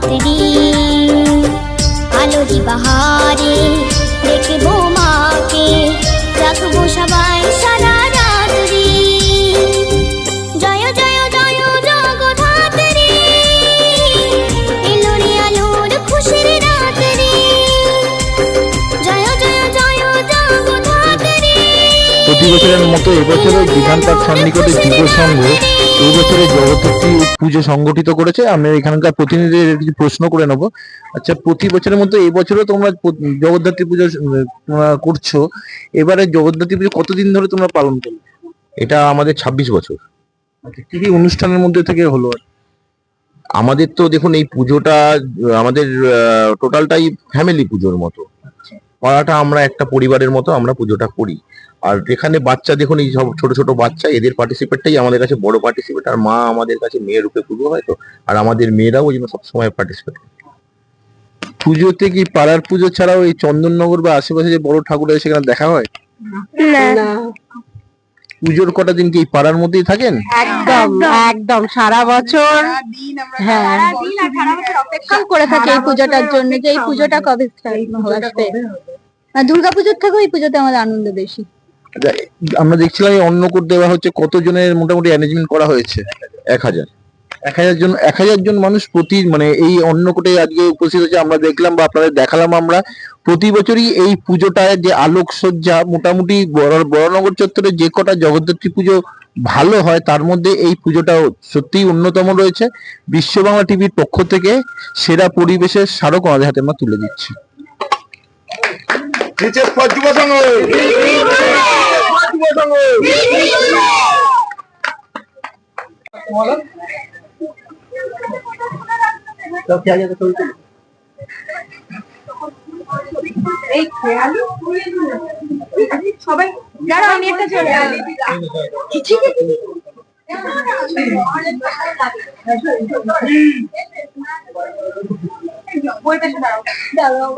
রাত্রি আলোরি বাহারে বছরের মতো এবছরও বিধান পার্ক সন্নিকটে যুব সংঘ এই বছরে জগদ্ধাত্রী পুজো সংগঠিত করেছে। আমি এখানকার প্রতিনিধিদের কিছু প্রশ্ন করে নেব। আচ্ছা প্রতি বছরের মতো এই বছরও তোমরা জগদ্ধাত্রী পুজো করছ। এবারে জগদ্ধাত্রী পুজো কতদিন ধরে তোমরা পালন করবে এটা আমাদের ২৬ বছর। আচ্ছা, কি কি অনুষ্ঠানের মধ্যে থেকে হলো? আমাদের তো দেখুন এই পুজোটা আহ, আমাদের টোটালটাই ফ্যামিলি পুজোর মতো। পাড়াটা আমরা একটা পরিবারের মতো আমরা পুজোটা করি। আর এখানে বাচ্চা দেখুন এই সব ছোট ছোট বাচ্চা এদের পার্টিসিপেটটাই আমাদের কাছে বড় পার্টিসিপেট আর মা আমাদের কাছে মেয়ের রূপে পুজো হয় তো আর আমাদের মেয়েরাও ওই জন্য সবসময় পার্টিসিপেট পুজোতে কি পাড়ার পুজো ছাড়াও এই চন্দননগর বা আশেপাশে যে বড় ঠাকুর আছে সেখানে দেখা হয়? না। পুজোর কটা দিন কি পাড়ার মধ্যেই থাকেন? একদম একদম। সারা বছর। হ্যাঁ। অপেক্ষা করে থাকে এই পুজোটার জন্য যে এই পুজোটা কবে আসবে আর দুর্গাপুজোর থেকেও এই পুজোতে আমাদের আনন্দ বেশি। আচ্ছা, আমরা দেখছিলাম এই অন্নকূট দেওয়া হচ্ছে কতজনের মোটামুটি অ্যারেঞ্জমেন্ট করা হয়েছে? এক হাজার। এক হাজার জন এক হাজার জন মানুষ প্রতি মানে এই অন্নকূটে আজকে উপস্থিত হচ্ছে আমরা দেখলাম বা আপনাদের দেখালাম আমরা প্রতি বছরই এই পুজোটায় যে আলোকসজ্জা মোটামুটি বড় বড়নগর চত্বরে যে কটা জগদ্ধাত্রী পুজো ভালো হয় তার মধ্যে এই পুজোটাও সত্যিই অন্যতম রয়েছে। বিশ্ব বাংলা টিভির পক্ষ থেকে সেরা পরিবেশের স্মারক আমাদের হাতে আমরা তুলে দিচ্ছি। সবাই যারা আমি একটা চলে বইটা দাঁড়াও। দাঁড়াও